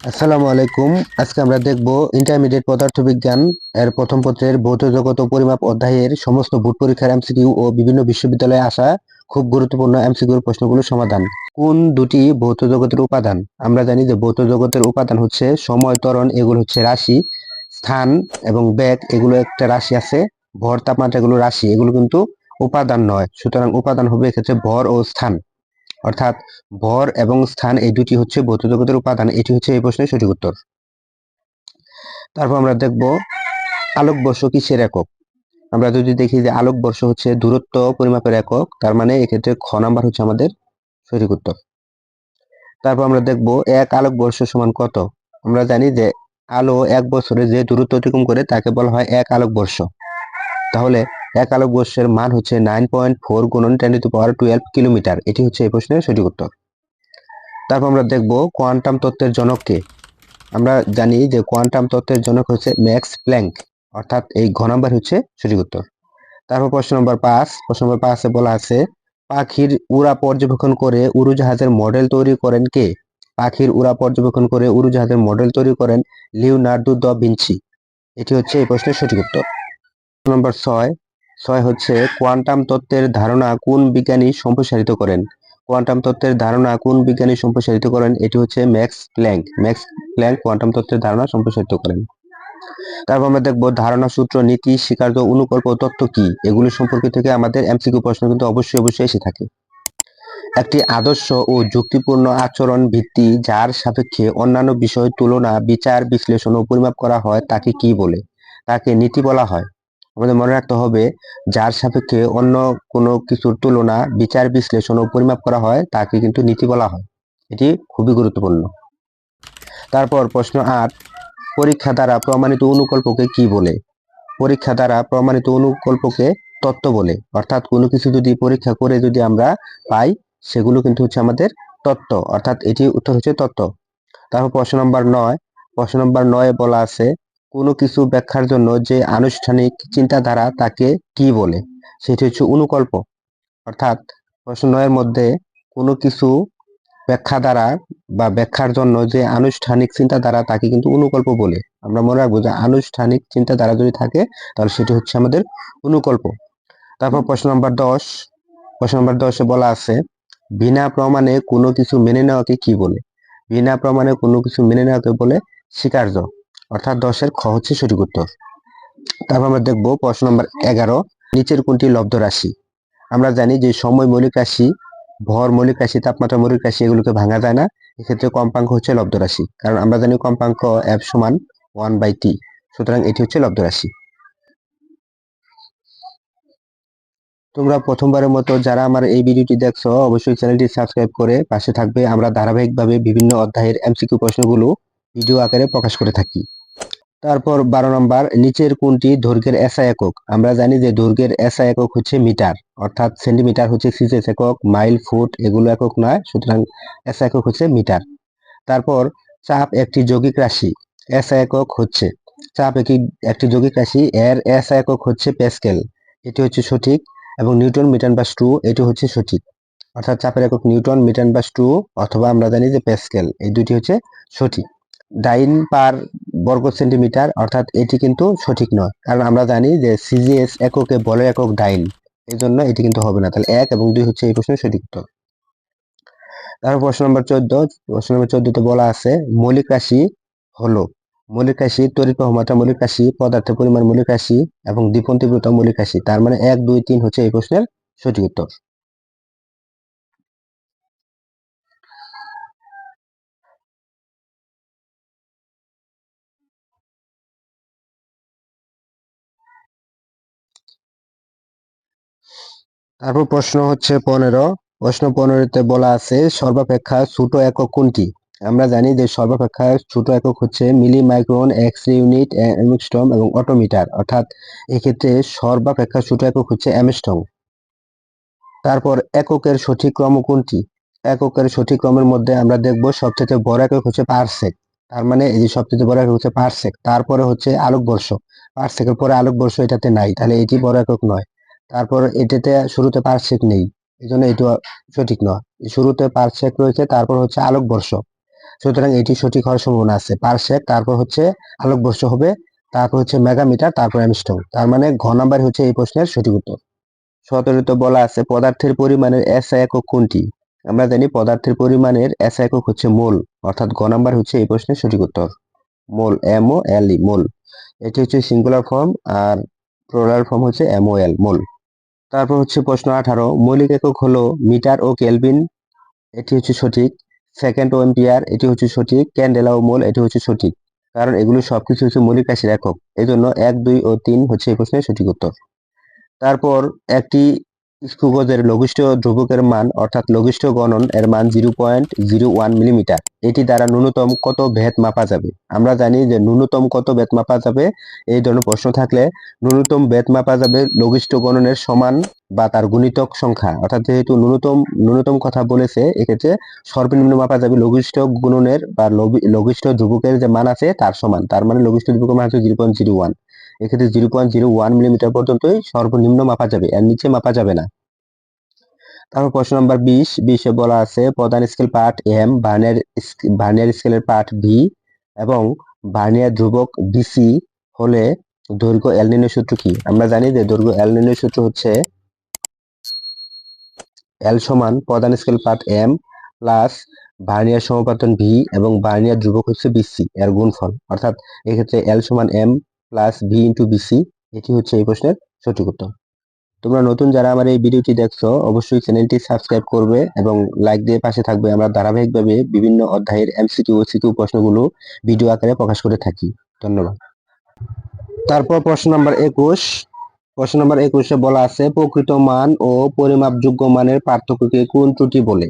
আসসালামু আলাইকুম। আজকে আমরা দেখব ইন্টারমিডিয়েট পদার্থবিজ্ঞান এর প্রথম পত্রের ভৌত জগত ও পরিমাপ অধ্যায়ের সমস্ত বোর্ড পরীক্ষার এমসিকিউ ও বিভিন্ন বিশ্ববিদ্যালয়ে আসা খুব গুরুত্বপূর্ণ এমসিকিউর প্রশ্নগুলোর সমাধান। কোন দুটি ভৌত জগতের উপাদান? আমরা জানি যে ভৌত জগতের উপাদান হচ্ছে সময়, ত্বরণ, এগুলো হচ্ছে রাশি, স্থান এবং বেগ, এগুলো একটা রাশি আছে, ভর, তাপমাত্রা এগুলো রাশি, এগুলো কিন্তু উপাদান নয়। সুতরাং উপাদান হবে এক্ষেত্রে ভর ও স্থান। অর্থাৎ ভর এবং স্থান এই দুটি হচ্ছে ভৌত জগতের উপাদান। এটি হচ্ছে এই প্রশ্নের সঠিক উত্তর। তারপর আমরা দেখব আলোকবর্ষ কিসের একক? আমরা যদি দেখি যে আলোকবর্ষ হচ্ছে দূরত্ব পরিমাপের একক, তার মানে এক্ষেত্রে খ নাম্বার হচ্ছে আমাদের সঠিক উত্তর। তারপর আমরা দেখব এক আলোকবর্ষ সমান কত? আমরা জানি যে আলো এক বছরে যে দূরত্ব অতিক্রম করে তাকে বলা হয় এক আলোকবর্ষ। তাহলে এক আলোকবর্ষের মান হচ্ছে নাইন পয়েন্ট ফোর গুণন ten to power twelve kilometre এটি হচ্ছে এই প্রশ্নের সঠিক উত্তর। তারপর আমরা দেখব কোয়ান্টাম তত্ত্বের জনক কে। আমরা জানি যে কোয়ান্টাম তত্ত্বের জনক হচ্ছে ম্যাক্স প্ল্যাঙ্ক অর্থাৎ এই ঘ নাম্বার হচ্ছে সঠিক উত্তর। তারপর প্রশ্ন নম্বর পাঁচ, প্রশ্ন নম্বর পাঁচে বলা আছে, পাখির উড়া পর্যবেক্ষণ করে উড়োজাহাজের মডেল তৈরি করেন কে? পাখির উড়া পর্যবেক্ষণ করে উড়োজাহাজের মডেল তৈরি করেন লিওনার্দো দ ভিঞ্চি এটি হচ্ছে এই প্রশ্নের সঠিক উত্তর। নম্বর ছয় ছয় হচ্ছে কোয়ান্টাম তত্ত্বের ধারণা কোন বিজ্ঞানী সম্প্রসারিত করেন? কোয়ান্টাম তত্ত্বের ধারণা কোন বিজ্ঞানী সম্প্রসারিত করেন? এটি হচ্ছে Max Planck. Max Planck quantum তত্ত্বের ধারণা সম্প্রসারিত করেন। তারপর আমরা দেখব ধারণা সূত্র, নীতি স্বীকার্য অনুকল্প তত্ত্ব কি? এগুলি সম্পর্কে থেকে আমাদের এমসিকিউ প্রশ্ন কিন্তু অবশ্যই অবশ্যই এসে থাকে। একটি আদর্শ ও যুক্তিপূর্ণ আচরণ ভিত্তি যার সাপেক্ষে অন্যান্য বিষয় তুলনা, বিচার, বিশ্লেষণ ও পরিমাপ করা হয়, তাকে কি বলে? তাকে নীতি বলা হয়। আমাদের মনে রাখতে হবে, যার সাপেক্ষে অন্য কোনো কিছুর তুলনা বিচার বিশ্লেষণ ও পরিমাপ করা হয়, তাকে কিন্তু নীতি বলা হয়। এটি খুবই গুরুত্বপূর্ণ। তারপর প্রশ্ন আট, পরীক্ষা দ্বারা প্রমাণিত অনুকল্পকে কি বলে? পরীক্ষা দ্বারা প্রমাণিত অনুকল্পকে তত্ত্ব বলে। অর্থাৎ কোনো কিছু যদি পরীক্ষা করে যদি আমরা পাই, সেগুলো কিন্তু হচ্ছে আমাদের তত্ত্ব। অর্থাৎ এটি উত্তর হচ্ছে তত্ত্ব। তারপর প্রশ্ন নম্বর নয়, প্রশ্ন নম্বর নয় বলা আছে কোনো কিছু ব্যাখ্যার জন্য যে আনুষ্ঠানিক চিন্তাধারা তাকে কি বলে, সেটি হচ্ছে অনুকল্প। অর্থাৎ প্রশ্ন নয়ের মধ্যে কোনো কিছু ব্যাখ্যা দ্বারা বা ব্যাখ্যার জন্য যে আনুষ্ঠানিক চিন্তাধারা তাকে কিন্তু অনুকল্প বলে। আমরা মনে রাখব যে আনুষ্ঠানিক চিন্তাধারা যদি থাকে, তাহলে সেটি হচ্ছে আমাদের অনুকল্প। তারপর প্রশ্ন নম্বর দশ। প্রশ্ন নম্বর দশে বলা আছে, বিনা প্রমাণে কোনো কিছু মেনে নেওয়াকে কি বলে? বিনা প্রমাণে কোনো কিছু মেনে নেওয়াকে বলে স্বীকার্য। অর্থাৎ দশের খ হচ্ছে সঠিক উত্তর। তারপর আমরা দেখব প্রশ্ন নম্বর এগারো, নিচের কোনটি লব্ধ রাশি? আমরা জানি যে সময় মৌলিক রাশি, ভর মৌলিক রাশি, তাপমাত্রা মৌলিক রাশি এগুলোকে ভাঙা যায় না। এক্ষেত্রে কম্পাঙ্ক হচ্ছে লব্ধ রাশি। কারণ আমরা জানি কম্পাঙ্ক এফ সমান ওয়ান বাই টি সুতরাং এটি হচ্ছে লব্ধ রাশি। তোমরা প্রথমবারের মতো যারা আমার এই ভিডিওটি দেখছ, অবশ্যই চ্যানেলটি সাবস্ক্রাইব করে পাশে থাকবে। আমরা ধারাবাহিকভাবে বিভিন্ন অধ্যায়ের এমসিকিউ প্রশ্নগুলো ভিডিও আকারে প্রকাশ করে থাকি। তারপর বারো নম্বর, নিচের কোনটি দৈর্ঘ্যের এসআই একক। আমরা জানি যে দৈর্ঘ্যের এসআই একক হচ্ছে মিটার, অর্থাৎ সেন্টিমিটার হচ্ছে সিজেস একক, মাইল, ফুট, এগুলো একক নয়, সুতরাং এসআই একক হচ্ছে মিটার। তারপর চাপ একটি যৌগিক রাশি এসআই একক হচ্ছে, চাপ একটি একটি যৌগিক রাশি, এর এসআই একক হচ্ছে প্যাসকেল, এটি হচ্ছে সঠিক, এবং নিউটন, মিটার বাস টু এটি হচ্ছে সঠিক। অর্থাৎ চাপের একক নিউটন, মিটার বাস টু অথবা আমরা জানি যে প্যাসকেল, এই দুটি হচ্ছে সঠিক। ডাইন পার বর্গ সেন্টিমিটার, অর্থাৎ এটি কিন্তু সঠিক নয়। কারণ আমরা জানি যে সিজিএস এককে বলে একক ডাইন। এই জন্য এটি কিন্তু হবে না। তাহলে এক এবং দুই হচ্ছে এই প্রশ্নের সঠিক উত্তর। তারপর প্রশ্ন নম্বর চোদ্দ। প্রশ্ন নম্বর চোদ্দতে বলা আছে, মৌলিক রাশি হলো। মৌলিক রাশি তড়িৎ প্রবাহমাত্রা মৌলিক রাশি, পদার্থের পরিমাণ মৌলিক রাশি এবং তীব্রতা মৌলিক রাশি। তার মানে এক, দুই, তিন হচ্ছে এই প্রশ্নের সঠিক উত্তর। তারপর প্রশ্ন হচ্ছে পনেরো। প্রশ্ন পনেরোতে বলা আছে, সর্বাপেক্ষা ছোট একক কোনটি? আমরা জানি যে সর্বাপেক্ষা ছোট একক হচ্ছে milli micron X unit angstrom এবং অটোমিটার। অর্থাৎ এক্ষেত্রে সর্বাপেক্ষা ছোট একক হচ্ছে অ্যামস্ট্রম তারপর এককের সঠিক ক্রম কোনটি? এককের সঠিক ক্রমের মধ্যে আমরা দেখব সবথেকে বড় একক হচ্ছে পারসেক। তার মানে এই যে সবথেকে বড় একক হচ্ছে পারসেক। তারপরে হচ্ছে আলোকবর্ষ। পারসেকের পরে আলোকবর্ষ এটাতে নাই, তাহলে এটি বড় একক নয়। তারপর এটাতে শুরুতে পারসেক নেই। এই জন্য এটা সঠিক নয়। শুরুতে পারসেক রয়েছে, তারপর হচ্ছে আলোকবর্ষ সুতরাং এটি সঠিক হওয়ার সম্ভাবনা আছে। পারসেক তারপর হচ্ছে আলোকবর্ষ হবে, তারপর হচ্ছে মেগামিটার তারপর অ্যামস্ট্রং তার মানে ঘ নাম্বার হচ্ছে এই প্রশ্নের সঠিক উত্তর। সতেরোতে বলা আছে, পদার্থের পরিমাণের এসআই একক কোনটি? আমরা জানি পদার্থের পরিমাণের এসআই একক হচ্ছে মোল, অর্থাৎ গ নাম্বার হচ্ছে এই প্রশ্নের সঠিক উত্তর। Mole M O L E, mole. এটি হচ্ছে সিঙ্গুলার ফর্ম আর প্লুরাল ফর্ম হচ্ছে এম ও এল মোল। তারপর হচ্ছে প্রশ্ন আঠারো, মৌলিক একক হলো মিটার ও কেলভিন, এটি হচ্ছে সঠিক। সেকেন্ড ও এম্পিয়ার এটি হচ্ছে সঠিক। ক্যান্ডেলা ও মোল, এটি হচ্ছে সঠিক। কারণ এগুলো সবকিছু হচ্ছে মৌলিক রাশির একক। এই জন্য এক, দুই ও তিন হচ্ছে এই প্রশ্নের সঠিক উত্তর। তারপর একটি স্থূপজের লঘিষ্ঠ ধ্রুবকের মান, অর্থাৎ লঘিষ্ঠ গণন, এর মান zero point zero one millimetre. এটি দ্বারা ন্যূনতম কত ভেদ মাপা যাবে? আমরা জানি যে ন্যূনতম কত ভেদ মাপা যাবে? এই ধরনের প্রশ্ন থাকলে ন্যূনতম ভেদ মাপা যাবে লঘিষ্ঠ গণনের সমান বা তার গুণিতক সংখ্যা। অর্থাৎ যেহেতু ন্যূনতম ন্যূনতম কথা বলেছে, এক্ষেত্রে সর্বনিম্ন মাপা যাবে লঘিষ্ঠ গুণনের বা লঘি- লঘিষ্ঠ ধ্রুবকের যে মান আছে, তার সমান। তার মানে লঘিষ্ঠ ধ্রুবকের মান হচ্ছে জিরো পয়েন্ট জিরো ওয়ান। এক্ষেত্রে zero point zero one millimetre পর্যন্তই সর্বনিম্ন মাপা যাবে, এর নিচে মাপা যাবে না। তারপর প্রশ্ন নম্বর বিশ, বিশে বলা আছে, প্রধান scale part M vernier vernier স্কেলের পার্ট ভি এবং ভার্নিয়ার ধ্রুবক বিসি হলে দৈর্ঘ্য এল নির্ণয় সূত্র কি? আমরা জানি যে দৈর্ঘ্য এল নির্ণয় সূত্র হচ্ছে এল সমান প্রধান scale part M plus vernier সমাপতন V এবং ভার্নিয়ার ধ্রুবক হচ্ছে বিসি এর গুণফল। অর্থাৎ এক্ষেত্রে এল সমান M plus V into BC এটি হচ্ছে এই প্রশ্নের সঠিক উত্তর। তোমরা নতুন যারা আমার এই ভিডিওটি দেখছ, অবশ্যই চ্যানেলটি সাবস্ক্রাইব করবে এবং লাইক দিয়ে পাশে থাকবে। আমরা ধারাবাহিকভাবে বিভিন্ন অধ্যায়ের এমসিকিউ ও সিকিউ প্রশ্নগুলো ভিডিও আকারে প্রকাশ করে থাকি। ধন্যবাদ। তারপর প্রশ্ন নম্বর একুশ। প্রশ্ন নম্বর একুশে বলা আছে, প্রকৃত মান ও পরিমাপযোগ্য মানের পার্থক্যকে কোন ত্রুটি বলে?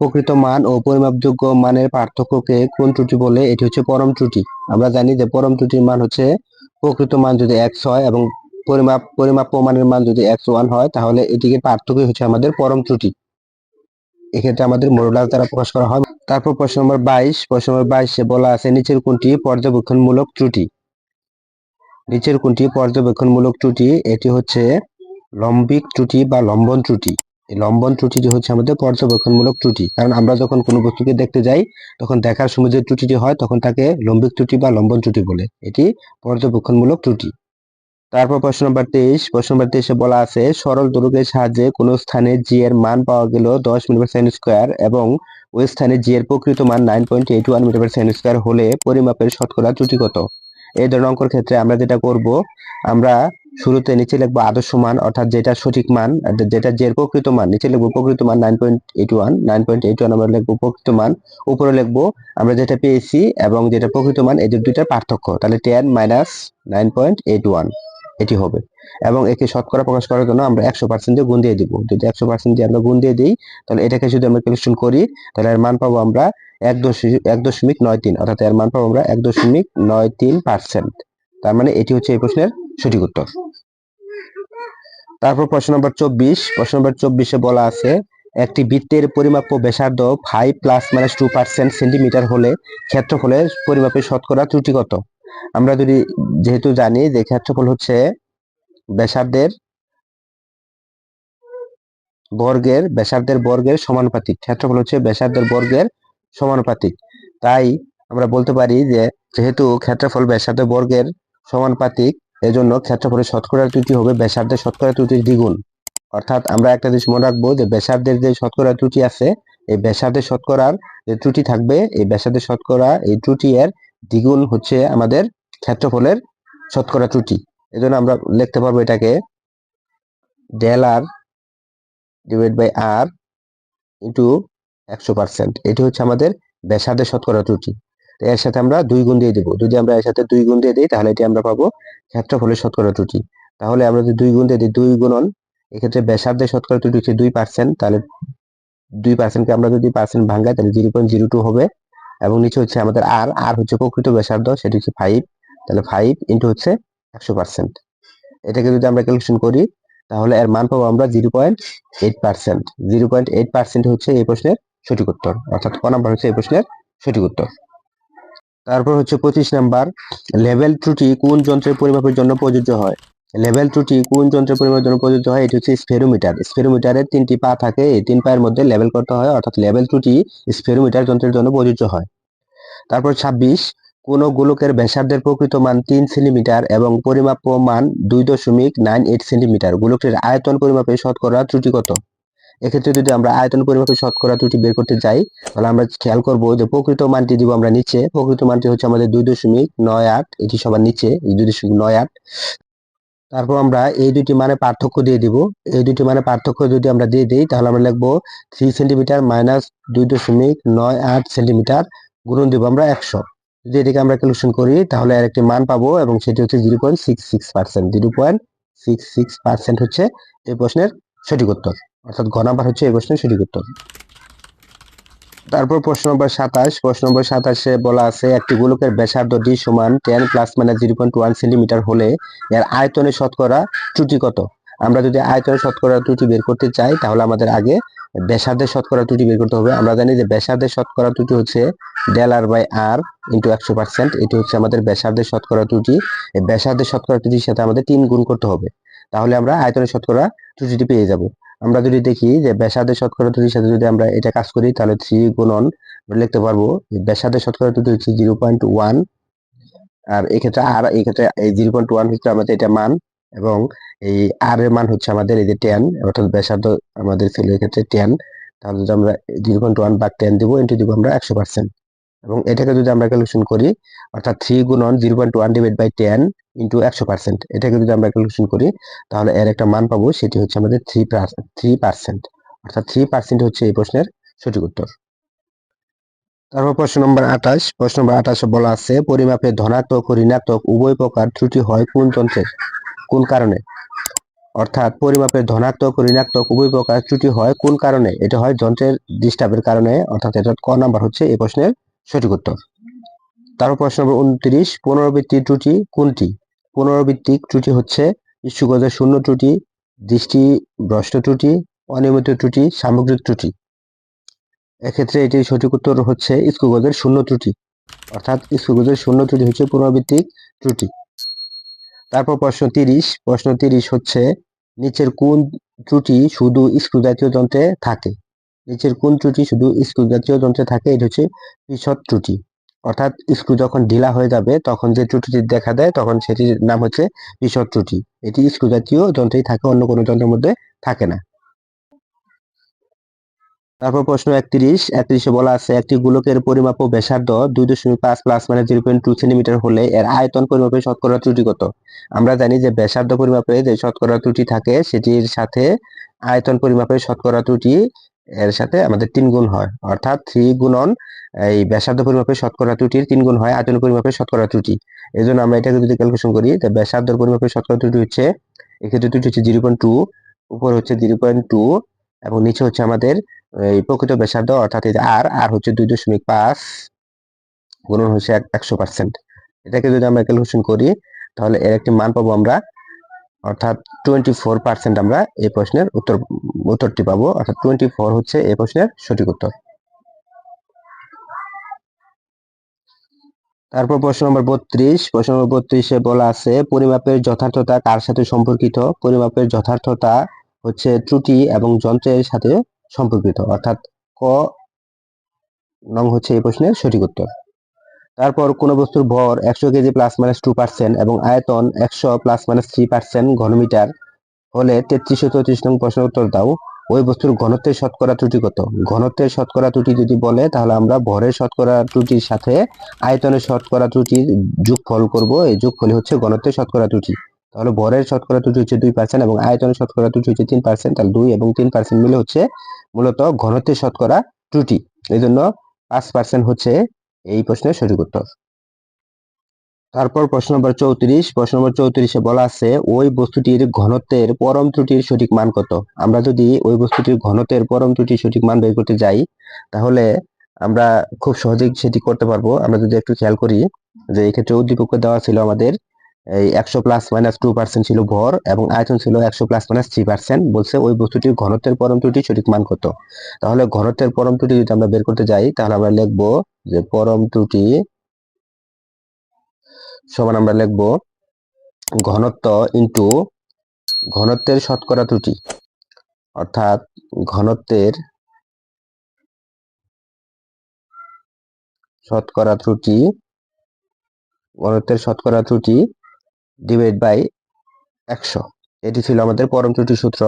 প্রকৃত মান ও পরিমাপযোগ্য মানের পার্থক্যকে কোন ত্রুটি বলে? এটি হচ্ছে পরম ত্রুটি। আমরা জানি যে পরম ত্রুটির মান হচ্ছে প্রকৃত মান যদি এক্স হয় এবং পরিমাপ পরিমাপ মানের মান যদি এক্স ওয়ান হয়, তাহলে এটিকে পার্থক্য হচ্ছে আমাদের পরম ত্রুটি। এক্ষেত্রে আমাদের মডুলাস দ্বারা প্রকাশ করা হয়। তারপর প্রশ্ন নম্বর বাইশ। প্রশ্ন নম্বর বাইশে বলা আছে, নিচের কোনটি পর্যবেক্ষণমূলক ত্রুটি? নিচের কোনটি পর্যবেক্ষণমূলক ত্রুটি? এটি হচ্ছে লম্বিক ত্রুটি বা লম্বন ত্রুটি। এই লম্বন ত্রুটিটি হচ্ছে আমাদের পর্যবেক্ষণমূলক ত্রুটি। কারণ আমরা যখন কোনো বস্তুকে দেখতে যাই, তখন দেখার সময় যে ত্রুটিটি হয়, তখন তাকে লম্বিক ত্রুটি বা লম্বন ত্রুটি বলে। এটি পর্যবেক্ষণমূলক ত্রুটি। তারপর প্রশ্ন নম্বর তেইশ। প্রশ্ন নম্বর তেইশে বলা আছে, সরল দোলকের সাহায্যে কোনো স্থানে জি এর মান পাওয়া গেল দশ মিটার সেকেন্ড স্কোয়ার এবং ওই স্থানে জি এর প্রকৃত মান nine point eight one metre second square হলে পরিমাপের শতকরা ত্রুটি কত? এই ধরনের অঙ্কর ক্ষেত্রে আমরা যেটা করব, আমরা শুরুতে নিচে লিখব আদর্শ মান, অর্থাৎ যেটা সঠিক মান যেটা যে প্রকৃত মান, নিচে লিখব প্রকৃত মান nine point eight one nine point eight one আমরা লিখব প্রকৃত মান, উপরে লিখব আমরা যেটা পেয়েছি এবং যেটা প্রকৃত মান এদের দুইটার পার্থক্য, তাহলে ten minus nine point eight one এটি হবে। এবং একে শতকরা প্রকাশ করার জন্য আমরা একশো পার্সেন্ট দিয়ে গুণ দিয়ে দিব। যদি একশো পার্সেন্ট দিয়ে আমরা গুণ দিয়ে দিই, তাহলে এটাকে যদি আমরা ক্যালকুলেশন করি, তাহলে এর মান পাবো আমরা এক দশমিক এক দশমিক নয় তিন, অর্থাৎ এর মান পাবো আমরা এক দশমিক নয় তিন পার্সেন্ট তার মানে এটি হচ্ছে এই প্রশ্নের সঠিক উত্তর। তারপর প্রশ্ন নম্বর চব্বিশ। প্রশ্ন নম্বর চব্বিশে বলা আছে, একটি বৃত্তের পরিমাপ্য ব্যাসার্ধ five plus minus two percent centimetre হলে ক্ষেত্রফলের পরিমাপের শতকরা ত্রুটি কত? আমরা যদি যেহেতু জানি যে ক্ষেত্রফল হচ্ছে ব্যাসার্ধের বর্গের ব্যাসার্ধের বর্গের সমানুপাতিক। ক্ষেত্রফল হচ্ছে ব্যাসার্ধের বর্গের সমানুপাতিক। তাই আমরা বলতে পারি যে যেহেতু ক্ষেত্রফল ব্যাসার্ধের বর্গের সমানুপাতিক এজন্য ক্ষেত্রফলের শতকরা ত্রুটি হবে ব্যাসার্ধের শতকরা ত্রুটির দ্বিগুণ। অর্থাৎ আমরা একটা জিনিস মনে রাখব যে ব্যাসার্ধের যে শতকরা ত্রুটি আছে, এই ব্যাসার্ধের শতকরার যে ত্রুটি থাকবে, এই ব্যাসার্ধের শতকরা, এই ত্রুটি এর দ্বিগুণ হচ্ছে আমাদের ক্ষেত্রফলের শতকরা ত্রুটি। এজন্য আমরা লিখতে পারব এটাকে del R divide by R into একশো পার্সেন্ট এটি হচ্ছে আমাদের ব্যাসার্ধের শতকরা ত্রুটি। এর সাথে আমরা দুই গুণ দিয়ে দেবো। যদি আমরা এর সাথে দুই গুণ দিয়ে দিই, তাহলে এটি আমরা পাবো ক্ষেত্রফলের শতকরা ত্রুটি। তাহলে আমরা যদি দুই গুণ দিয়ে দিই, দুই গুণন, এক্ষেত্রে ব্যাসার্ধের শতকরা ত্রুটি হচ্ছে দুই পার্সেন্ট তাহলে দুই পার্সেন্টকে আমরা যদি পার্সেন্ট ভাঙাই, তাহলে জিরো পয়েন্ট জিরো টু হবে এবং নিচে হচ্ছে আমাদের আর আর হচ্ছে প্রকৃত ব্যাসার্ধ, সেটি হচ্ছে ফাইভ তাহলে ফাইভ ইন্টু হচ্ছে একশো পার্সেন্ট এটাকে যদি আমরা ক্যালকুলেশন করি, তাহলে এর মান পাবো আমরা zero point eight percent zero point eight percent হচ্ছে এই প্রশ্নের সঠিক উত্তর, অর্থাৎ ক নাম্বার হচ্ছে এই প্রশ্নের সঠিক উত্তর। তারপর হচ্ছে পঁচিশ নাম্বার লেভেল ত্রুটি কোন যন্ত্রের পরিমাপের জন্য প্রযোজ্য হয়? লেভেল ত্রুটি কোন যন্ত্রের পরিমাপের জন্য প্রযোজ্য হয়? এটি হচ্ছে স্ফেরোমিটার স্ফেরোমিটারের তিনটি পা থাকে, এই তিন পায়ের মধ্যে লেভেল করতে হয়, অর্থাৎ লেভেল ত্রুটি স্পেরোমিটার যন্ত্রের জন্য প্রযোজ্য হয়। তারপর ছাব্বিশ, কোন গোলকের ব্যাসার্ধের প্রকৃত মান তিন সেন্টিমিটার এবং পরিমাপ্য মান দুই দশমিক নাইন এইট সেন্টিমিটার। গোলকটির আয়তন পরিমাপে শতকরা ত্রুটি কত? এক্ষেত্রে যদি আমরা আয়তন পরিমাপে শতকরা ত্রুটি বের করতে যাই, তাহলে আমরা খেয়াল করব যে প্রকৃত মানটি দিব আমরা নিচে। প্রকৃত মানটি হচ্ছে আমাদের দুই দশমিক নয় আট, এটি সবার নিচে দুই দশমিক নয় আট। তারপর আমরা এই দুটি মানে পার্থক্য দিয়ে দিব। এই দুটি মানে পার্থক্য যদি আমরা দিয়ে দিই, তাহলে আমরা লিখব থ্রি সেন্টিমিটার মাইনাস দুই দশমিক নয় আট সেন্টিমিটার গুণন দিব আমরা একশো। যদি এটিকে আমরা ক্যালকুলেশন করি, তাহলে এর একটি মান পাবো এবং সেটি হচ্ছে zero point six six percent zero point six six percent হচ্ছে এই প্রশ্নের সঠিক উত্তর। অর্থাৎ ঘ নাম্বার হচ্ছে এই প্রশ্নের সঠিক উত্তর। তারপর প্রশ্ন নম্বর সাতাশ, প্রশ্ন নম্বর সাতাশে বলা আছে, একটি গোলকের ব্যাসার্ধ ডি সমান ten plus minus zero point one centimetre হলে এর আয়তনে শতকরা ত্রুটি কত? আমরা যদি আয়তনে শতকরা ত্রুটি বের করতে চাই, তাহলে আমাদের আগে ব্যাসার্ধের শতকরা ত্রুটি বের করতে হবে। আমরা জানি যে ব্যাসার্ধের শতকরা ত্রুটি হচ্ছে del R by R into একশো পার্সেন্ট এটি হচ্ছে আমাদের ব্যাসার্ধের শতকরা ত্রুটি। ব্যাসার্ধের শতকরা ত্রুটির সাথে আমাদের তিন গুণ করতে হবে। তাহলে আমরা আয়তনের শতকরা ত্রুটিটি পেয়ে যাব। আমরা যদি দেখি যে ব্যাসার্ধের শতকরা ত্রুটির সাথে যদি আমরা এটা কাজ করি, তাহলে থ্রি গুণন লিখতে পারব যে ব্যাসার্ধের শতকরা ত্রুটি হচ্ছে জিরো পয়েন্ট ওয়ান। আর এক্ষেত্রে আর, এক্ষেত্রে এই জিরো পয়েন্ট ওয়ান হচ্ছে আমাদের এটা মান এবং এই আর এর মান হচ্ছে আমাদের এই যে টেন অর্থাৎ ব্যাসার্ধ আমাদের ছিল এক্ষেত্রে টেন তাহলে যদি আমরা জিরো পয়েন্ট ওয়ান বা টেন দিব ইন্টু দিব আমরা একশো পার্সেন্ট এবং এটাকে যদি আমরা ক্যালকুলেশন করি, অর্থাৎ থ্রি গুণন zero point one divide by ten into একশো পার্সেন্ট এটাকে যদি আমরা ক্যালকুলেশন করি, তাহলে এর একটা মান পাবো, সেটি হচ্ছে আমাদের থ্রি থ্রি পার্সেন্ট অর্থাৎ থ্রি পার্সেন্ট হচ্ছে এই প্রশ্নের সঠিক উত্তর। তারপর প্রশ্ন নম্বর আঠাশ। প্রশ্ন নম্বর আঠাশে বলা আছে, পরিমাপে ধনাত্মক ও ঋণাত্মক উভয় প্রকার ত্রুটি হয় কোন যন্ত্রের কোন কারণে? অর্থাৎ পরিমাপের ধনাত্মক ঋণাত্মক উভয় প্রকার ত্রুটি হয় কোন কারণে? এটা হয় যন্ত্রের ডিস্টার্বের কারণে, অর্থাৎ এটা ক নাম্বার হচ্ছে এই প্রশ্নের সঠিক উত্তর। তারপর প্রশ্ন নম্বর উনত্রিশ পুনরাবৃত্তি ত্রুটি কোনটি? পুনরাবৃত্তিক ত্রুটি হচ্ছে ইস্যুগজের শূন্য ত্রুটি, দৃষ্টি ভ্রষ্ট ত্রুটি, অনিয়মিত ত্রুটি, সামগ্রিক ত্রুটি। এক্ষেত্রে এটি সঠিক উত্তর হচ্ছে স্কুগজের শূন্য ত্রুটি। অর্থাৎ স্কুগজের শূন্য ত্রুটি হচ্ছে পুনরাবৃত্তিক ত্রুটি। তারপর প্রশ্ন তিরিশ প্রশ্ন তিরিশ হচ্ছে নিচের কোন ত্রুটি শুধু স্ক্রু জাতীয় যন্ত্রে থাকে? নিচের কোন ত্রুটি? শুধু স্ক্রু জাতীয় যন্ত্রে থাকে, এটি হচ্ছে পিছত ত্রুটি। অর্থাৎ স্ক্রু যখন ঢিলা হয়ে যাবে, তখন যে ত্রুটিটি দেখা দেয়, তখন সেটির নাম হচ্ছে পিছত ত্রুটি। এটি স্ক্রু জাতীয় যন্ত্রেই থাকে, অন্য কোনো যন্ত্রের মধ্যে থাকে না। তারপর প্রশ্ন একত্রিশ। একত্রিশে বলা আছে, একটি গোলকের পরিমাপ ও ব্যাসার্ধ দুই দশমিক পাঁচ প্লাস মানে জিরো পয়েন্ট টু সেন্টিমিটার হলে এর আয়তন পরিমাপে শতকরা ত্রুটি কত? আমরা জানি যে ব্যাসার্ধ পরিমাপে যে শতকরা ত্রুটি থাকে, সেটির সাথে আয়তন পরিমাপের শতকরা ত্রুটি এর সাথে আমাদের তিন গুণ হয়। অর্থাৎ থ্রি গুণন এই ব্যাসার্ধ পরিমাপের শতকরা ত্রুটির তিন গুণ হয় আয়তন পরিমাপের শতকরা ত্রুটি। এই জন্য আমরা এটাকে যদি ক্যালকুলেশন করি, তো ব্যাসার্ধ পরিমাপের শতকরা ত্রুটি হচ্ছে, এক্ষেত্রে ত্রুটি হচ্ছে জিরো পয়েন্ট টু উপর হচ্ছে জিরো পয়েন্ট টু এবং নিচে হচ্ছে আমাদের এই প্রকৃত ব্যাসার্ধ, অর্থাৎ এই আর আর হচ্ছে দুই দশমিক পাঁচ গুণন হচ্ছে একশো পার্সেন্ট এটাকে যদি আমরা ক্যালকুলেশন করি, তাহলে এর একটি মান পাবো আমরা অর্থাৎ টোয়েন্টি ফোর পার্সেন্ট আমরা এই প্রশ্নের উত্তর, উত্তরটি পাবো। অর্থাৎ টোয়েন্টি ফোর হচ্ছে এই প্রশ্নের সঠিক উত্তর। তারপর প্রশ্ন নম্বর বত্রিশ। প্রশ্ন নম্বর বত্রিশে বলা আছে, পরিমাপের যথার্থতা কার সাথে সম্পর্কিত? পরিমাপের যথার্থতা হচ্ছে ত্রুটি এবং যন্ত্রের সাথে সম্পর্কিত। অর্থাৎ ক নং হচ্ছে এই প্রশ্নের সঠিক উত্তর। তারপর কোন বস্তুর ভর একশো KG plus minus two percent এবং আয়তন একশো প্লাস মাইনাস থ্রি পার্সেন্ট ঘনমিটার হলে তেত্রিশশো চৌত্রিশ নং প্রশ্নের উত্তর দাও। ওই বস্তুর ঘনত্বের শতকরা ত্রুটি কত? ঘনত্বের শতকরা ত্রুটি যদি বলে, তাহলে আমরা ভরের শতকরা ত্রুটির সাথে আয়তনের শতকরা ত্রুটির যোগফল করব। এই যোগফল হচ্ছে ঘনত্বের শতকরা ত্রুটি। তাহলে ভরের শতকরা ত্রুটি হচ্ছে দুই পার্সেন্ট এবং আয়তনের শতকরা ত্রুটি হচ্ছে তিন পার্সেন্ট তাহলে দুই এবং তিন পার্সেন্ট মিলে হচ্ছে মূলত ঘনত্বের শতকরা ত্রুটি। এই জন্য পাঁচ পার্সেন্ট হচ্ছে এই প্রশ্নের সঠিক উত্তর। তারপর প্রশ্ন নম্বর চৌত্রিশ। প্রশ্ন নম্বর চৌত্রিশে বলা আছে, ওই বস্তুটির ঘনত্বের পরম ত্রুটির সঠিক মান কত? আমরা যদি ওই বস্তুটির ঘনত্বের পরম ত্রুটির সঠিক মান বের করতে যাই, তাহলে আমরা খুব সহজেই সেটি করতে পারব। আমরা যদি একটু খেয়াল করি যে এক্ষেত্রে উদ্দীপক দেওয়া ছিল আমাদের এই একশো প্লাস মাইনাস টু পার্সেন্ট ছিল ভর এবং আয়তন ছিল একশো প্লাস মাইনাস থ্রি পার্সেন্ট বলছে ওই বস্তুটির ঘনত্বের পরম ত্রুটি সঠিক মান কত তাহলে ঘনত্বের পরম ত্রুটি যদি আমরা বের করতে যাই, তাহলে আমরা লিখব যে পরম ত্রুটি সমান আমরা লিখব ঘনত্ব ইন্টু ঘনত্বের শতকরা ত্রুটি। অর্থাৎ ঘনত্বের শতকরা ত্রুটি, ঘনত্বের শতকরা ত্রুটি ডিভাইড বাই একশো। এটি ছিল আমাদের পরম ত্রুটি সূত্র।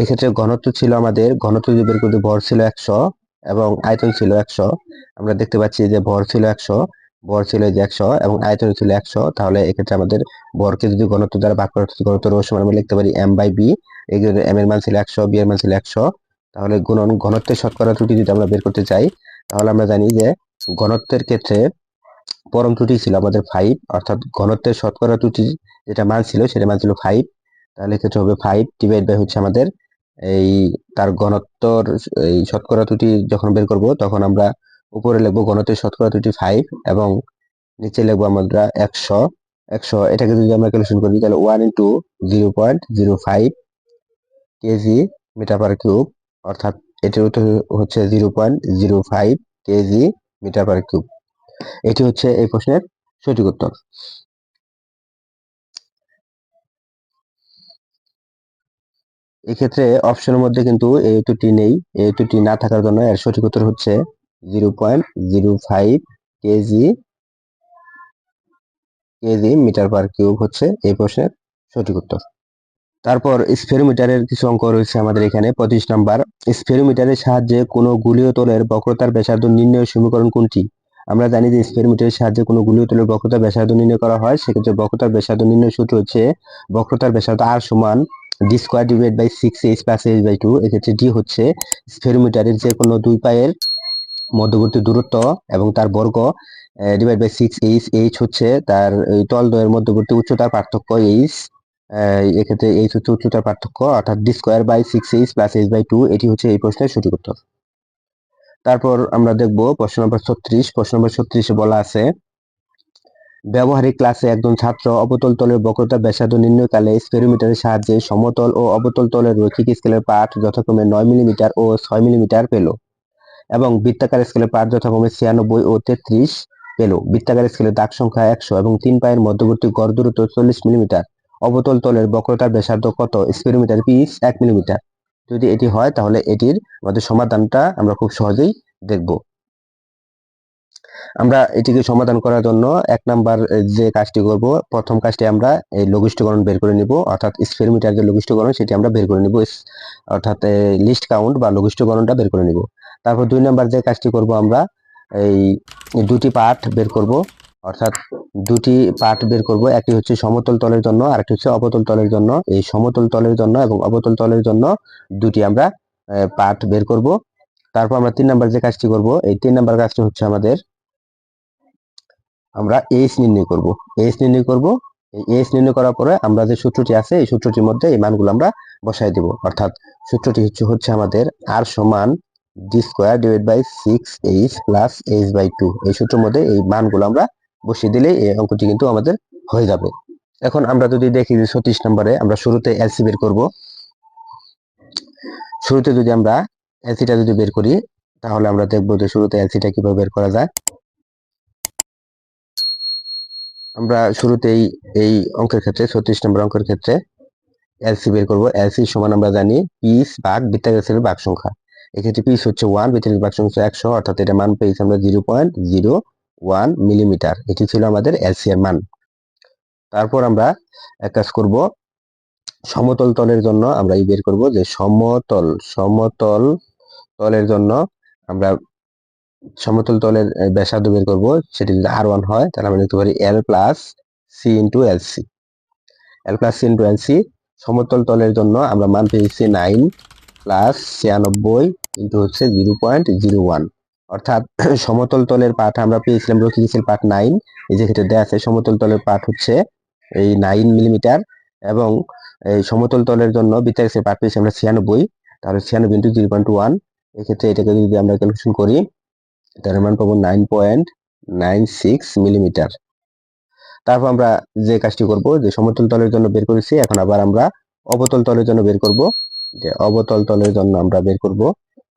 এক্ষেত্রে ঘনত্ব ছিল আমাদের, ঘনত্ব যদি বের করতে ভর ছিল একশো এবং আয়তন ছিল একশো। আমরা দেখতে পাচ্ছি যে ভর ছিল একশো, ভর ছিল যে একশো এবং আয়তন ছিল একশো। তাহলে এক্ষেত্রে আমাদের ভরকে যদি ঘনত্ব দ্বারা ভাগ করা ঘনত্ব রো সমান আমরা লিখতে পারি এম বাই বি এম এর মান ছিল একশো বি এর মান ছিল একশো। তাহলে গুণন, ঘনত্বের শতকরা ত্রুটি যদি আমরা বের করতে চাই, তাহলে আমরা জানি যে ঘনত্বের ক্ষেত্রে পরম ত্রুটি ছিল আমাদের ফাইভ অর্থাৎ ঘনত্বের শতকরা ত্রুটি যেটা মান ছিল সেটা মান ছিল ফাইভ তাহলে ক্ষেত্রে হবে ফাইভ ডিভাইড বাই হচ্ছে আমাদের এই তার ঘনত্বর এই শতকরা ত্রুটি যখন বের করব, তখন আমরা উপরে লিখব ঘনত্বের শতকরা ত্রুটি ফাইভ এবং নিচে লিখব আমরা একশো। একশো, এটাকে যদি আমরা ক্যালকুলেশন করি, তাহলে one into zero point zero five KG metre per cube অর্থাৎ এটির উত্তর হচ্ছে zero point zero five KG metre per cube এটি হচ্ছে এই প্রশ্নের সঠিক উত্তর। এক্ষেত্রে অপশনের মধ্যে কিন্তু এই উত্তরটি নেই। এই উত্তরটি না থাকার জন্য এর সঠিক উত্তর হচ্ছে zero point zero five KG KG metre per cube হচ্ছে এই প্রশ্নের সঠিক উত্তর। তারপর স্ফেরোমিটারের কিছু অঙ্ক রয়েছে আমাদের এখানে। পঁচিশ নাম্বার, স্ফেরোমিটারের সাহায্যে কোনো গুলীয় তলের বক্রতার ব্যাসার্ধ নির্ণয় সমীকরণ কোনটি? আমরা জানি যে স্ফেরোমিটারের সাহায্যে কোনো গুলীয় তলের বক্রতার ব্যাসার্ধ নির্ণয় করা হয়, সেক্ষেত্রে বক্রতার ব্যাসার্ধ নির্ণয় সূত্র হচ্ছে বক্রতার ব্যাসার্ধ আর সমান D square divide by six H plus H by two এক্ষেত্রে ডি হচ্ছে স্ফেরোমিটারের যে কোনো দুই পায়ের মধ্যবর্তী দূরত্ব এবং তার বর্গ divide by six H H হচ্ছে তার তল দ্বয়ের মধ্যবর্তী উচ্চতার পার্থক্য এইচ এক্ষেত্রে এইচ হচ্ছে উচ্চতার পার্থক্য, অর্থাৎ D square by six H plus H by two এটি হচ্ছে এই প্রশ্নের সঠিক উত্তর। তারপর আমরা দেখব প্রশ্ন নম্বর ছত্রিশ। প্রশ্ন নম্বর ছত্রিশে বলা আছে, ব্যবহারিক ক্লাসে একজন ছাত্র অবতল তলের বক্রতা ব্যাসার্ধ নির্ণয়কালে স্পেরোমিটারের সাহায্যে সমতল ও অবতল তলের রৈখিক স্কেলের পাঠ যথাক্রমে নয় মিলিমিটার ও ছয় মিলিমিটার পেল এবং বৃত্তাকার স্কেলের পাঠ যথাক্রমে ছিয়ানব্বই ও তেত্রিশ পেল। বৃত্তাকার স্কেলের দাগ সংখ্যা একশো এবং তিন পায়ের মধ্যবর্তী গড় দূরত্ব চল্লিশ মিলিমিটার। অবতল তলের বক্রতার ব্যাসার্ধ কত? স্পেরোমিটার পিস এক মিলিমিটার। যদি এটি হয়, তাহলে এটির আমাদের সমাধানটা আমরা খুব সহজেই দেখব। আমরা এটিকে সমাধান করার জন্য এক নাম্বার যে কাজটি করব, প্রথম কাজটি আমরা এই লঘিষ্ঠকরণ বের করে নিব, অর্থাৎ স্পেরোমিটার যে লঘিষ্ঠকরণ, সেটি আমরা বের করে নিব অর্থাৎ লিস্ট কাউন্ট বা লঘিষ্ঠকরণটা বের করে নিব। তারপর দুই নাম্বার যে কাজটি করব আমরা, এই দুটি পার্ট বের করব। অর্থাৎ দুটি পার্ট বের করব। একটি হচ্ছে সমতল তলের জন্য আর একটি হচ্ছে অবতল তলের জন্য। এই সমতল তলের জন্য এবং অবতল তলের জন্য দুটি আমরা পার্ট বের করব। তারপর আমরা তিন নাম্বার যে কাজটি করব, এই তিন নাম্বার কাজটি হচ্ছে আমাদের আমরা এইচ নির্ণয় করব। এইচ নির্ণয় করব। এই এইচ নির্ণয় করার পরে আমরা যে সূত্রটি আছে, এই সূত্রটির মধ্যে এই মানগুলো আমরা বসাই দেব। অর্থাৎ সূত্রটি হচ্ছে হচ্ছে আমাদের আর সমান D square divide by six H plus H by two এই সূত্রের মধ্যে এই মানগুলো আমরা বসিয়ে দিলে এই অঙ্কটি কিন্তু আমাদের হয়ে যাবে। এখন আমরা যদি দেখি যে ছত্রিশ নম্বরে আমরা শুরুতে এলসি বের করব। শুরুতে যদি আমরা এলসিটা যদি বের করি, তাহলে আমরা দেখব যে শুরুতে এলসিটা কীভাবে বের করা যায়। আমরা শুরুতেই এই অঙ্কের ক্ষেত্রে, ছত্রিশ নম্বর অঙ্কের ক্ষেত্রে এলসি বের করব। এলসি সমান আমরা জানি পিস ভাগ বৃত্তাকার বাঘ সংখ্যা এক্ষেত্রে পিস হচ্ছে ওয়ান বৃত্তাকার বাঘ সংখ্যা একশো, অর্থাৎ এটা মান পেয়েছি আমরা zero point zero one millimetre. এটি ছিল আমাদের এলসি এর মান। তারপর আমরা এক কাজ করব, সমতল তলের জন্য আমরা এই বের করব যে সমতল সমতল তলের জন্য আমরা সমতল তলের ব্যাসার্ধ বের করব, সেটি যদি আর ওয়ান হয়, তাহলে আমরা লিখতে পারি L plus C into L C L plus C into L C সমতল তলের জন্য আমরা মান পেয়েছি নাইন প্লাস ছিয়ানব্বই ইন্টু হচ্ছে জিরো পয়েন্ট জিরো ওয়ান অর্থাৎ সমতল তলের পাঠ আমরা পেয়েছিলাম রক্ষিত পাঠ নাইন এই যে ক্ষেত্রে দেওয়া আছে, সমতল তলের পাঠ হচ্ছে এই নাইন মিলিমিটার এবং এই সমতল তলের জন্য বৃত্তাকার পাঠ পেয়েছি আমরা ছিয়ানব্বই। তাহলে ছিয়ানব্বই ইন্টু জিরো পয়েন্ট ওয়ান এক্ষেত্রে এটাকে যদি আমরা ক্যালকুলেশন করি তার মান পাবো nine point nine six millimetre তারপর আমরা যে কাজটি করব, যে সমতল তলের জন্য বের করেছি, এখন আবার আমরা অবতল তলের জন্য বের করব। যে অবতল তলের জন্য আমরা বের করব।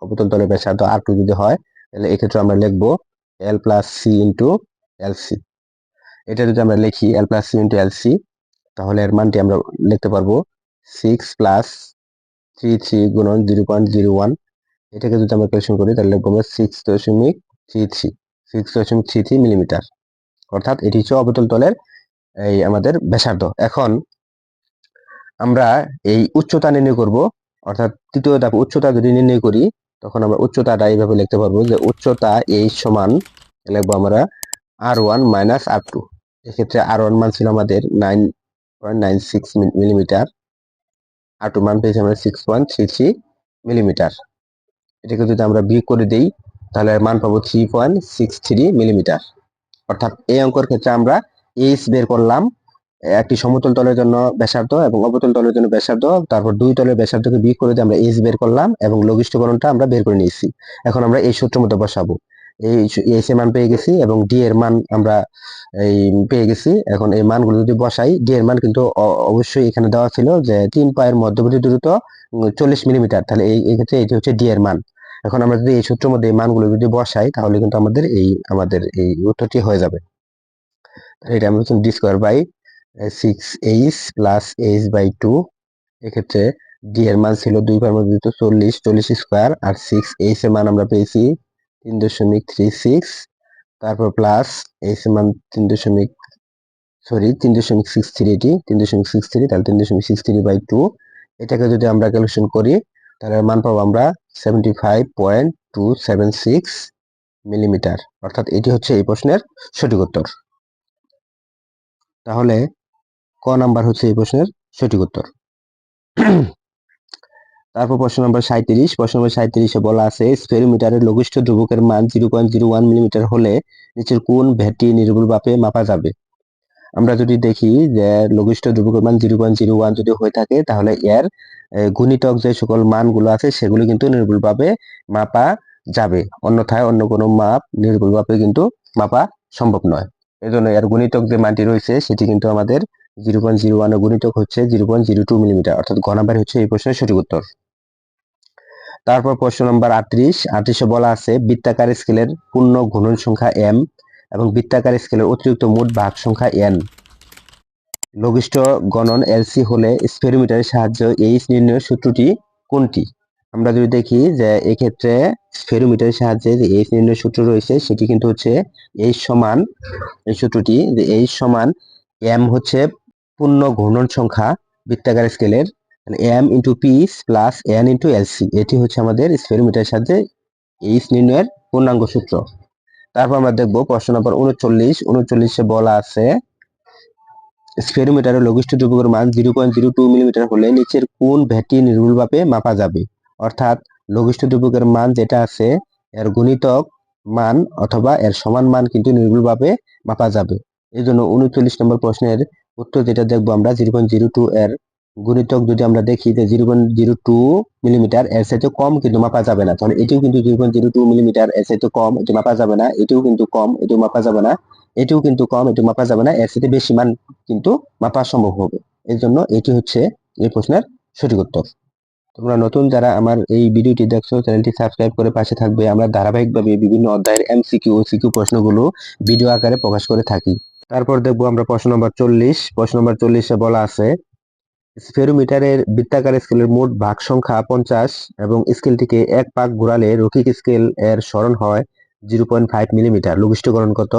অবতল তলের ব্যাসার্ধ আর টু যদি হয় তাহলে এক্ষেত্রে আমরা লিখব L plus C into L C এটা যদি আমরা লিখি L plus C into L C তাহলে এর মানটি আমরা লিখতে পারব সিক্স প্লাস থ্রি থ্রি গুণন জিরো পয়েন্ট জিরো ওয়ান এটাকে যদি আমরা ক্যালকুলেশন করি, তাহলে লিখব আমরা সিক্স দশমিক থ্রি থ্রি সিক্স দশমিক থ্রি থ্রি মিলিমিটার অর্থাৎ এটি হচ্ছে অবতল তলের এই আমাদের ব্যাসার্ধ। এখন আমরা এই উচ্চতা নির্ণয় করব, অর্থাৎ তৃতীয় ধাপ উচ্চতা যদি নির্ণয় করি তখন আমরা উচ্চতাটা এইভাবে লিখতে পারব যে উচ্চতা এই সমান, লিখব আমরা R one minus R two এক্ষেত্রে আর ওয়ান মান ছিল আমাদের nine point nine six millimetre R two মান পেয়েছি আমরা six point three three millimetre এটাকে যদি আমরা বিয়োগ করে দিই, তাহলে মান পাবো three point six three millimetre অর্থাৎ এই অঙ্কর ক্ষেত্রে আমরা এইচ বের করলাম একটি সমতল তলের জন্য ব্যাসার্ধ এবং অবতল তলের জন্য ব্যাসার্ধ। তারপর দুই তলের ব্যাসার্ধকে বিয়োগ করে দিয়ে আমরা এইচ বের করলাম এবং লঘিষ্ঠকরণটা আমরা বের করে নিয়েছি। এখন আমরা এই সূত্র মধ্যে বসাবো। এই এইচ এর মান পেয়ে গেছি এবং ডি এর মান আমরা এই পেয়ে গেছি। এখন এই মানগুলো যদি বসাই ডি এর মান কিন্তু অবশ্যই এখানে দেওয়া ছিল যে তিন পায়ের মধ্যবর্তী দূরত্ব চল্লিশ মিলিমিটার। তাহলে এই ক্ষেত্রে এটি হচ্ছে ডি এর মান। এখন আমরা যদি এই সূত্রের মধ্যে এই মানগুলো যদি বসাই, তাহলে কিন্তু আমাদের এই আমাদের এই উত্তরটি হয়ে যাবে। এটা আমরা D by six H plus H by two এক্ষেত্রে ডি এর মান ছিল দুই দূরত্ব চল্লিশ চল্লিশ স্কোয়ার আর সিক্স এইচ এর মান আমরা পেয়েছি তিন দশমিক থ্রি সিক্স তারপর প্লাস এইচ এর মান তিন দশমিক সরি তিন দশমিক সিক্স থ্রি এটি, তিন দশমিক সিক্স থ্রি তাহলে তিন দশমিক সিক্স থ্রি বাই টু এটাকে যদি আমরা ক্যালকুলেশন করি, তাহলে মান পাবো আমরা seventy five point two seven six millimetre অর্থাৎ এটি হচ্ছে এই প্রশ্নের সঠিক উত্তর। তাহলে ক নাম্বার হচ্ছে এই প্রশ্নের সঠিক উত্তর। তারপর প্রশ্ন নম্বর সাঁত্রিশ প্রশ্ন নম্বর সাঁত্রিশে বলা আছে স্পেরোমিটারের লঘিষ্ঠ ধ্রুবকের মান zero point zero one millimetre হলে নিচের কোন ভ্যাটটি নির্ভুলভাবে মাপা যাবে। আমরা যদি দেখি যে লঘিষ্ঠ ধ্রুবকের মান জিরো পয়েন্ট জিরো ওয়ান যদি হয়ে থাকে, তাহলে এর গুণিতক যে সকল মানগুলো আছে, সেগুলো কিন্তু নির্ভুলভাবে মাপা যাবে। অন্যথায় অন্য কোনো মাপ নির্ভুলভাবে কিন্তু মাপা সম্ভব নয়। এজন্য এর গুণিতক যে মানটি রয়েছে, সেটি কিন্তু আমাদের জিরো পয়েন্ট জিরো ওয়ানের গুণিতক হচ্ছে zero point zero two millimetre, অর্থাৎ ঘ নাম্বার হচ্ছে এই প্রশ্নের সঠিক উত্তর। তারপর প্রশ্ন নম্বর আটত্রিশ, আটত্রিশে বলা আছে বৃত্তাকার স্কেলের পূর্ণ ঘূর্ণন সংখ্যা এম এবং বৃত্তাকার স্কেলের অতিরিক্ত মোট ভাগ সংখ্যা এন লঘিষ্ঠ গণন এলসি হলে স্পেরোমিটারের সাহায্যে এইচ নির্ণয়ের সূত্রটি কোনটি? আমরা যদি দেখি যে এক্ষেত্রে স্পেরোমিটারের সাহায্যে যে এইচ নির্ণয়ের সূত্র রয়েছে, সেটি কিন্তু হচ্ছে এইচ সমান, এই সূত্রটি যে এইচ সমান এম হচ্ছে পূর্ণ ঘূর্ণন সংখ্যা বৃত্তাকার স্কেলের M into pitch plus N into LC এটি হচ্ছে আমাদের স্পেরোমিটারের সাহায্যে এইচ নির্ণয়ের পূর্ণাঙ্গ সূত্র। তারপর আমরা দেখব প্রশ্ন নম্বর উনচল্লিশ, উনচল্লিশে বলা আছে স্পেরোমিটারের লঘিষ্ঠ মান zero point zero two millimetre হলে নিচের কোন ভ্যাটি নির্ভুলভাবে মাপা যাবে? অর্থাৎ লঘিষ্ঠ ধ্রুবকের মান যেটা আছে, এর গুণিতক মান অথবা এর সমান মান কিন্তু নির্ভুলভাবে মাপা যাবে। এই জন্য উনচল্লিশ নম্বর প্রশ্নের উত্তর যেটা দেখব আমরা জিরো পয়েন্ট জিরো টু এর গুণিতক যদি আমরা দেখি, যে zero point zero two millimetre এর সাথে কম কিন্তু মাপা যাবে না। তাহলে এটিও কিন্তু zero point zero two millimetre এর সাথে কম, এটি মাপা যাবে না, এটিও কিন্তু কম, এটিও মাপা যাবে না, এটিও কিন্তু কম এটি মাপা যাবে না, এর সাথে বেশি মান কিন্তু মাপা সম্ভব হবে। এই জন্য এটি হচ্ছে এই প্রশ্নের সঠিক উত্তর। তোমরা নতুন যারা আমার এই ভিডিওটি দেখছ, চ্যানেলটি সাবস্ক্রাইব করে পাশে থাকবে। আমরা ধারাবাহিকভাবে বিভিন্ন অধ্যায়ের এমসিকিউ ও সিকিউ প্রশ্নগুলো ভিডিও আকারে প্রকাশ করে থাকি। তারপর দেখব আমরা প্রশ্ন নম্বর চল্লিশ। প্রশ্ন নম্বর চল্লিশে বলা আছে, স্ফেরোমিটারের বৃত্তাকার স্কেলের মোট ভাগ সংখ্যা পঞ্চাশ এবং স্কেলটিকে এক পাক ঘোরালে রৈখিক স্কেল এর স্মরণ হয় জিরো পয়েন্ট ফাইভ মিলিমিটার। লঘিষ্ঠকরণ কত?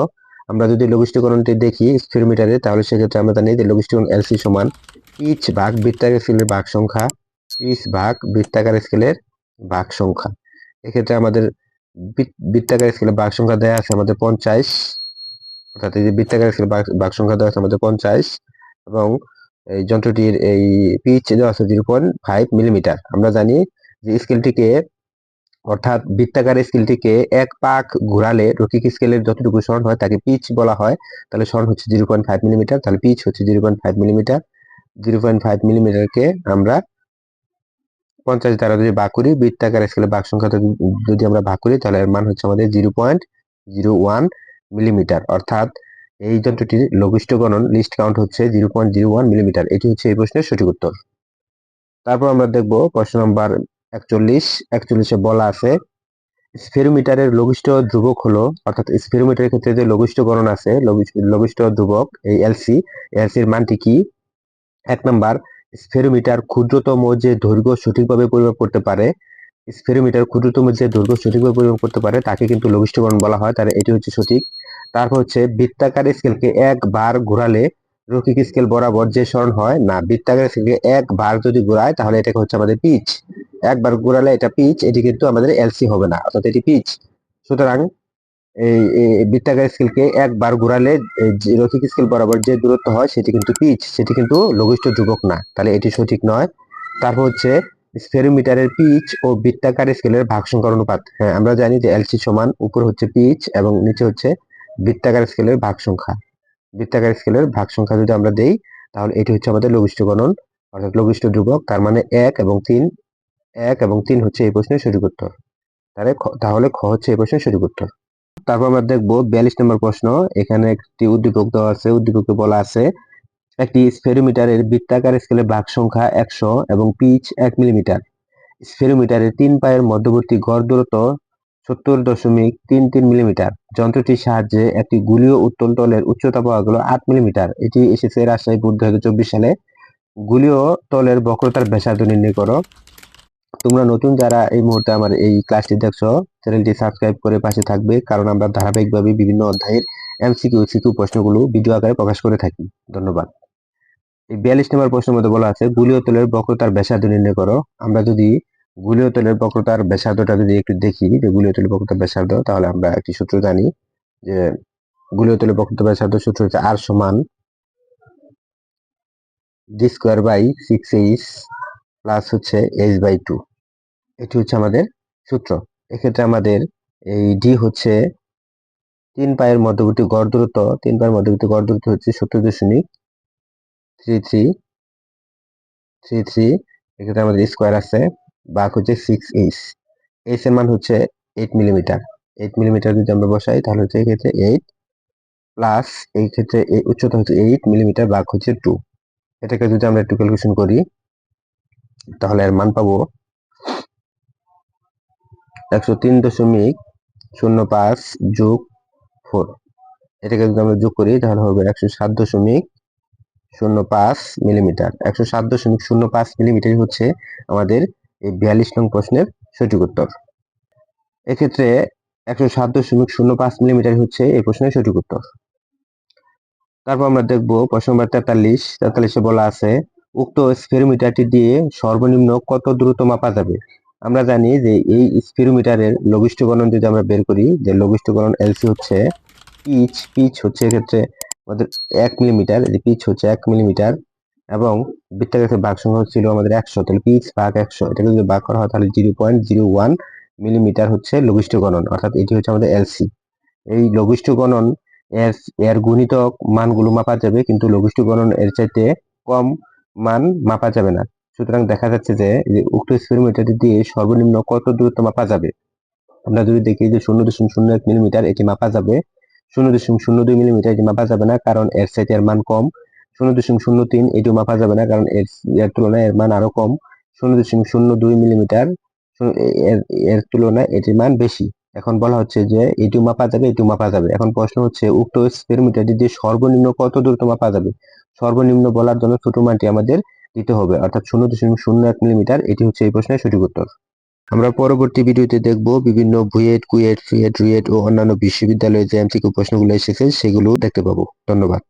আমরা যদি লঘিষ্ঠকরণটি দেখি স্ফেরোমিটারে, তাহলে সেক্ষেত্রে আমরা জানি যে লঘিষ্ঠকরণ এলসি সমান পিচ ভাগ বৃত্তাকার স্কেলের ভাগ সংখ্যা, পিচ ভাগ বৃত্তাকার স্কেলের ভাগ সংখ্যা। এক্ষেত্রে আমাদের বৃত্তাকার স্কেলের ভাগ সংখ্যা দেওয়া আছে আমাদের পঞ্চাশ। অর্থাৎ এই যে বৃত্তাকার ভাগ সংখ্যা দেওয়া আছে আমাদের পঞ্চাশ, এবং এই যন্ত্রটির এই পিচ দেওয়া আছে জিরো পয়েন্ট ফাইভ মিলিমিটার আমরা জানি যে স্কেলটিকে অর্থাৎ বৃত্তাকার স্কেলটিকে এক পাক ঘোরালে রৈখিক স্কেলের যতটুকু স্মরণ হয় তাকে পিচ বলা হয়। তাহলে স্মরণ হচ্ছে জিরো পয়েন্ট ফাইভ মিলিমিটার তাহলে পিচ হচ্ছে zero point five millimetre zero point five মিলিমিটারকে আমরা পঞ্চাশ দ্বারা যদি ভাগ করি, বৃত্তাকার স্কেলের ভাগ সংখ্যা যদি আমরা ভাগ করি, তাহলে এর মান হচ্ছে আমাদের zero point zero one millimetre অর্থাৎ এই যন্ত্রটির লঘিষ্ঠ গণন লিস্ট কাউন্ট হচ্ছে zero point zero one millimetre এটি হচ্ছে এই প্রশ্নের সঠিক উত্তর। তারপর আমরা দেখব প্রশ্ন নম্বর একচল্লিশ। একচল্লিশে বলা আছে স্ফেরোমিটারের লঘিষ্ঠ ধ্রুবক হলো, অর্থাৎ স্ফেরোমিটারের ক্ষেত্রে যে লঘিষ্ঠ গণন আছে লঘিষ্ঠ- ধ্রুবক, এই এলসি এলসির মানটি কি? এক নাম্বার স্ফেরোমিটার ক্ষুদ্রতম যে দৈর্ঘ্য সঠিকভাবে পরিমাপ করতে পারে স্ফেরোমিটার ক্ষুদ্রতম যে দৈর্ঘ্য সঠিকভাবে পরিমাপ করতে পারে, তাকে কিন্তু লঘিষ্ঠকরণ বলা হয়। তাহলে এটি হচ্ছে সঠিক। তারপর হচ্ছে বৃত্তাকার স্কেলকে একবার ঘোরালে রৈখিক স্কেল বরাবর যে স্মরণ হয়, না, বৃত্তাকার স্কেলকে একবার যদি ঘোরায়, তাহলে এটাকে হচ্ছে আমাদের পিচ একবার ঘোরালে এটা পিচ এটি কিন্তু আমাদের এলসি হবে না, অর্থাৎ এটি পিচ সুতরাং এই বৃত্তাকার স্কেলকে একবার ঘোরালে রৈখিক স্কেল বরাবর যে দূরত্ব হয়, সেটি কিন্তু পিচ সেটি কিন্তু লঘিষ্ঠ ধ্রুবক না, তাহলে এটি সঠিক নয়। তারপর হচ্ছে স্ফেরোমিটারের পিচ ও বৃত্তাকার স্কেলের ভাগ সংখ্যার অনুপাত। হ্যাঁ আমরা জানি যে এলসি সমান উপর হচ্ছে পিচ এবং নিচে হচ্ছে বৃত্তাকার স্কেলের ভাগ সংখ্যা। বৃত্তাকার স্কেলের ভাগ সংখ্যা যদি আমরা দেই, তাহলে এটি হচ্ছে আমাদের লঘিষ্ঠ গণন, অর্থাৎ লঘিষ্ঠ ধ্রুবক, তার মানে এক এবং তিন, এক এবং তিন হচ্ছে এই প্রশ্নের সঠিক উত্তর। তাহলে তাহলে খ হচ্ছে এই প্রশ্নের সঠিক উত্তর। তারপর আমরা দেখব বিয়াল্লিশ নম্বর প্রশ্ন, এখানে একটি উদ্দীপক দেওয়া আছে, উদ্দীপকে বলা আছে, একটি স্ফেরোমিটারের বৃত্তাকার স্কেলের ভাগ সংখ্যা একশো এবং পিচ এক মিলিমিটার। স্ফেরোমিটারের তিন পায়ের মধ্যবর্তী গড় দূরত্ব সত্তর দশমিক তিন তিন মিলিমিটার। যন্ত্রটির সাহায্যে একটি গুলীয় তলের উচ্চতা পাওয়া গেল আট মিলিমিটার। এটি এসেছে রাজশাহী হাজার চব্বিশ সালে। গুলীয় তলের বক্রতার ব্যাসার্ধ নির্ণয় করো। তোমরা নতুন যারা এই মুহূর্তে আমার এই ক্লাসটি দেখছ, চ্যানেলটি সাবস্ক্রাইব করে পাশে থাকবে, কারণ আমরা ধারাবাহিকভাবে বিভিন্ন অধ্যায়ের এমসিকিউ সিকিউ প্রশ্নগুলো ভিডিও আকারে প্রকাশ করে থাকি। ধন্যবাদ। এই বিয়াল্লিশ নম্বর প্রশ্নের মধ্যে বলা আছে, গুলীয় তলের বক্রতার ব্যাসার্ধ নির্ণয় করো। আমরা যদি গুলীয় তলের বক্রতার ব্যাসার্ধটা যদি একটু দেখি, যে গুলীয় তলের বক্রতার ব্যাসার্ধ, তাহলে আমরা একটি সূত্র জানি যে গুলীয় তলের বক্রতার ব্যাসার্ধ সূত্র হচ্ছে আর সমান D square by six H plus হচ্ছে এইচ বাই টু এটি হচ্ছে আমাদের সূত্র। এক্ষেত্রে আমাদের এই ডি হচ্ছে তিন পায়ের মধ্যবর্তী গড় দূরত্ব, তিন পায়ের মধ্যবর্তী গড় দূরত্ব হচ্ছে সত্তর দশমিক থ্রি থ্রি থ্রি থ্রি এক্ষেত্রে আমাদের স্কোয়ার আছে বাঘ হচ্ছে সিক্স এইচ এইচ এর মান হচ্ছে এইট মিলিমিটার এইট মিলিমিটার যদি আমরা বসাই, তাহলে হচ্ছে এক্ষেত্রে এইট প্লাস এই ক্ষেত্রে এই উচ্চতা হচ্ছে এইট মিলিমিটার বাঘ হচ্ছে টু এটাকে যদি আমরা একটু ক্যালকুলেশন করি, তাহলে এর মান পাবো একশো তিন দশমিক শূন্য পাঁচ যোগ ফোর এটাকে যদি আমরা যোগ করি, তাহলে হবে একশো সাত দশমিক শূন্য পাঁচ মিলিমিটার একশো সাত দশমিক শূন্য পাঁচ মিলিমিটার হচ্ছে আমাদের এই বিয়াল্লিশ নং প্রশ্নের সঠিক উত্তর। এক্ষেত্রে একশো সাত দশমিক শূন্য পাঁচ মিলিমিটার হচ্ছে এই প্রশ্নের সঠিক উত্তর। তারপর আমরা দেখব প্রশ্ন নম্বর তেতাল্লিশ। তেতাল্লিশে বলা আছে, উক্ত স্ফেরোমিটারটি দিয়ে সর্বনিম্ন কত দ্রুত মাপা যাবে? আমরা জানি যে এই স্ফেরোমিটারের লঘিষ্ঠ গণন যদি আমরা বের করি, যে লঘিষ্ঠ গণন এলসি হচ্ছে পিচ পিচ হচ্ছে এক্ষেত্রে আমাদের এক মিলিমিটার পিচ হচ্ছে এক মিলিমিটার এবং বৃত্তাকারের ভাগ সংখ্যা ছিল আমাদের একশো। তাহলে পিচ ভাগ একশো, এটাকে যদি ভাগ করা হয় তাহলে zero point zero one millimetre হচ্ছে লঘিষ্ঠ গণন, অর্থাৎ এটি হচ্ছে আমাদের এলসি এই লঘিষ্ঠ গণন এর এর গুণিতক মানগুলো মাপা যাবে, কিন্তু লঘিষ্ঠ গণন এর চাইতে কম মান মাপা যাবে না। সুতরাং দেখা যাচ্ছে যে উক্ত স্পেরোমিটারটি দিয়ে সর্বনিম্ন কত দূরত্ব মাপা যাবে? আমরা যদি দেখি যে শূন্য দশমিক শূন্য এক মিলিমিটার এটি মাপা যাবে, শূন্য দশমিক শূন্য দুই মিলিমিটার এটি মাপা যাবে না, কারণ এর চাইতে এর মান কম। শূন্য দশমিক শূন্য তিন এটিও মাপা যাবে না, কারণ এর এর তুলনায় এর মান আরও কম। শূন্য দশমিক শূন্য দুই মিলিমিটার এর এর তুলনায় এটির মান বেশি। এখন বলা হচ্ছে যে এটিও মাপা যাবে, এটিও মাপা যাবে। এখন প্রশ্ন হচ্ছে, উক্ত স্পেরোমিটারটি দিয়ে সর্বনিম্ন কত দূরত্ব মাপা যাবে? সর্বনিম্ন বলার জন্য ছোট মানটি আমাদের দিতে হবে, অর্থাৎ শূন্য দশমিক শূন্য এক মিলিমিটার, এটি হচ্ছে এই প্রশ্নের সঠিক উত্তর। আমরা পরবর্তী ভিডিওতে দেখব বিভিন্ন ভুয়েট কুয়েট, ফিয়েট, রুয়েট ও অন্যান্য বিশ্ববিদ্যালয়ে যে এমসিকিউ প্রশ্নগুলো এসেছে, সেগুলো দেখতে পাবো। ধন্যবাদ।